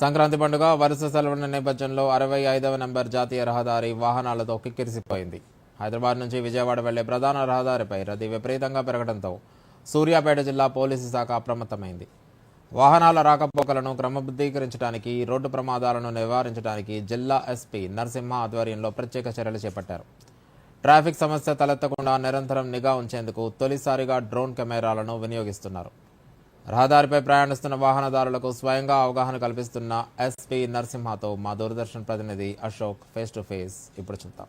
సంక్రాంతి పండుగ వరుస సెలవుల నేపథ్యంలో అరవై ఐదవ నెంబర్ జాతీయ రహదారి వాహనాలతో కిక్కిరిసిపోయింది. హైదరాబాద్ నుంచి విజయవాడ వెళ్ళే ప్రధాన రహదారిపై రద్దీ విపరీతంగా పెరగడంతో సూర్యాపేట జిల్లా పోలీసు శాఖ అప్రమత్తమైంది. వాహనాల రాకపోకలను క్రమబద్ధీకరించడానికి రోడ్డు ప్రమాదాలను నివారించడానికి జిల్లా ఎస్పీ నరసింహ ఆధ్వర్యంలో ప్రత్యేక చర్యలు చేపట్టారు. ట్రాఫిక్ సమస్య తలెత్తకుండా నిరంతరం నిఘా ఉంచేందుకు తొలిసారిగా డ్రోన్ కెమెరాలను వినియోగిస్తున్నారు. రహదారిపై ప్రయాణిస్తున్న వాహనదారులకు స్వయంగా అవగాహన కల్పిస్తున్న ఎస్పీ నరసింహతో మా దూరదర్శన్ ప్రతినిధి అశోక్ ఫేస్ టు ఫేస్. ఇప్పుడు చూద్దాం.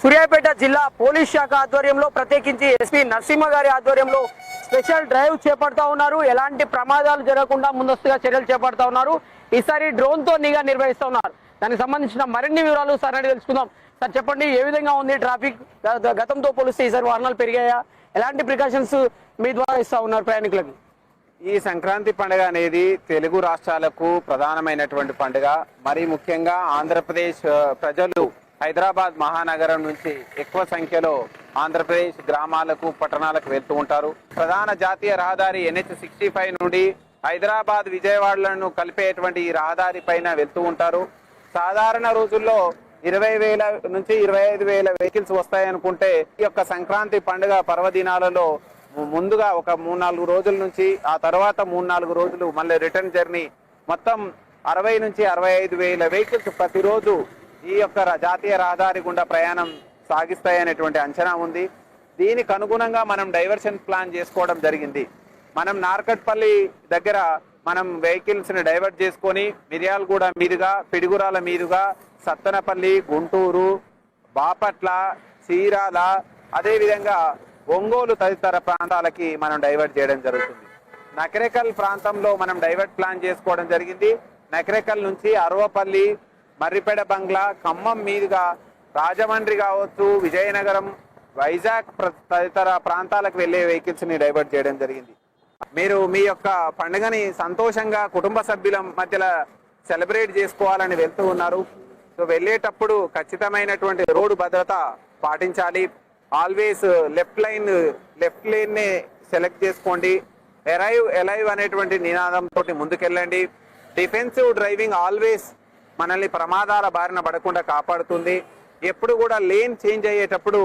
సూర్యాపేట జిల్లా పోలీస్ శాఖ ఆధ్వర్యంలో ప్రత్యేకించి ఎస్పీ నరసింహ గారి ఆధ్వర్యంలో స్పెషల్ డ్రైవ్ చేపడతా ఉన్నారు. ఎలాంటి ప్రమాదాలు జరగకుండా ముందస్తుగా చర్యలు చేపడతా ఉన్నారు. ఈసారి డ్రోన్తో నిఘా నిర్వహిస్తా ఉన్నారు. దానికి సంబంధించిన మరిన్ని వివరాలు సార్ తెలుసుకుందాం. సార్ చెప్పండి ఏ విధంగా ఉంది ట్రాఫిక్? గతంతో పోలిస్తే ఈసారి వాహనాలు పెరిగాయా? ఎలాంటి ప్రికాషన్స్ మీ ద్వారా ఇస్తా ఉన్నారు ప్రయాణికులకు? ఈ సంక్రాంతి పండుగ అనేది తెలుగు రాష్ట్రాలకు ప్రధానమైనటువంటి పండుగ. మరి ముఖ్యంగా ఆంధ్రప్రదేశ్ ప్రజలు హైదరాబాద్ మహానగరం నుంచి ఎక్కువ సంఖ్యలో ఆంధ్రప్రదేశ్ గ్రామాలకు పట్టణాలకు వెళ్తూ ఉంటారు. ప్రధాన జాతీయ రహదారి ఎన్హెచ్ సిక్స్టీ ఫైవ్ నుండి హైదరాబాద్ విజయవాడలను కలిపేటువంటి ఈ రహదారి పైన వెళ్తూ ఉంటారు. సాధారణ రోజుల్లో ఇరవై వేల నుంచి ఇరవై ఐదు వేల వెహికల్స్ వస్తాయనుకుంటే ఈ యొక్క సంక్రాంతి పండుగ పర్వదినాలలో ముందుగా ఒక మూడు నాలుగు రోజుల నుంచి ఆ తర్వాత మూడు నాలుగు రోజులు మళ్ళీ రిటర్న్ జర్నీ. మొత్తం అరవై నుంచి అరవై ఐదు వేల వెహికల్స్ ప్రతిరోజు ఈ యొక్క జాతీయ రహదారి గుండా ప్రయాణం సాగిస్తాయనేటువంటి అంచనా ఉంది. దీనికి అనుగుణంగా మనం డైవర్షన్ ప్లాన్ చేసుకోవడం జరిగింది. మనం నార్కట్పల్లి దగ్గర మనం వెహికల్స్ని డైవర్ట్ చేసుకొని మిర్యాలగూడ మీదుగా పిడుగురాల మీదుగా సత్తనపల్లి గుంటూరు బాపట్ల చీరాల అదేవిధంగా ఒంగోలు తదితర ప్రాంతాలకి మనం డైవర్ట్ చేయడం జరుగుతుంది. నకరేకల్ ప్రాంతంలో మనం డైవర్ట్ ప్లాన్ చేసుకోవడం జరిగింది. నకరేకల్ నుంచి అరవపల్లి మర్రిపేడ బంగ్లా ఖమ్మం మీదుగా రాజమండ్రి కావచ్చు విజయనగరం వైజాగ్ తదితర ప్రాంతాలకు వెళ్ళే వెహికల్స్ని డైవర్ట్ చేయడం జరిగింది. మీరు మీ యొక్క పండుగని సంతోషంగా కుటుంబ సభ్యుల మధ్యలో సెలబ్రేట్ చేసుకోవాలని వెళ్తూ ఉన్నారు. సో వెళ్ళేటప్పుడు ఖచ్చితమైనటువంటి రోడ్డు భద్రత పాటించాలి. ఆల్వేస్ లెఫ్ట్ లైన్ లెఫ్ట్ లైన్ని సెలెక్ట్ చేసుకోండి. ఎరైవ్ ఎలైవ్ అనేటువంటి నినాదంతో ముందుకెళ్ళండి. డిఫెన్సివ్ డ్రైవింగ్ ఆల్వేస్ మనల్ని ప్రమాదాల బారిన పడకుండా కాపాడుతుంది. ఎప్పుడు కూడా లేన్ చేంజ్ అయ్యేటప్పుడు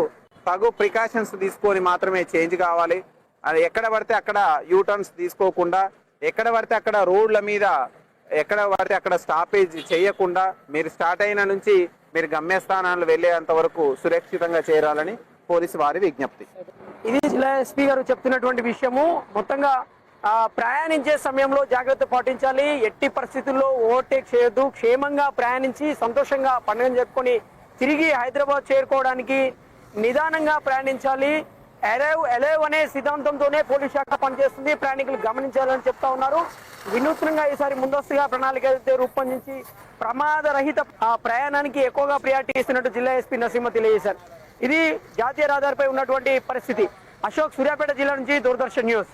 తగు ప్రికాషన్స్ తీసుకొని మాత్రమే చేంజ్ కావాలి. అది ఎక్కడ పడితే అక్కడ యూటర్న్స్ తీసుకోకుండా ఎక్కడ పడితే అక్కడ రోడ్ల మీద ఎక్కడ పడితే అక్కడ స్టాపేజ్ చేయకుండా మీరు స్టార్ట్ అయిన నుంచి మీరు గమ్యస్థానాలు వెళ్ళేంత వరకు సురక్షితంగా చేరాలని పోలీసు వారి విజ్ఞప్తి. ఇది జిల్లా ఎస్పీ గారు చెప్తున్నటువంటి విషయము. మొత్తంగా ప్రయాణించే సమయంలో జాగ్రత్త పాటించాలి. ఎట్టి పరిస్థితుల్లో ఓవర్టేక్ చేయొద్దు. క్షేమంగా ప్రయాణించి సంతోషంగా పండుగను జరుపుకొని తిరిగి హైదరాబాద్ చేరుకోవడానికి నిదానంగా ప్రయాణించాలి. ఎలైవ్ ఎలైవ్ అనే సిద్ధాంతంతోనే పోలీస్ శాఖ పనిచేస్తుంది. ప్రయాణికులు గమనించాలని చెప్తా ఉన్నారు. వినూత్నంగా ఈసారి ముందస్తుగా ప్రణాళిక అయితే రూపొందించి ప్రమాదరహిత ఆ, ప్రయాణానికి ఎక్కువగా ప్రియారిటీ ఇస్తున్నట్టు జిల్లా ఎస్పీ నరసింహ తెలియజేశారు. ఇది జాతీయ రహదారిపై ఉన్నటువంటి పరిస్థితి. అశోక్ సూర్యాపేట జిల్లా నుంచి దూరదర్శన్ న్యూస్.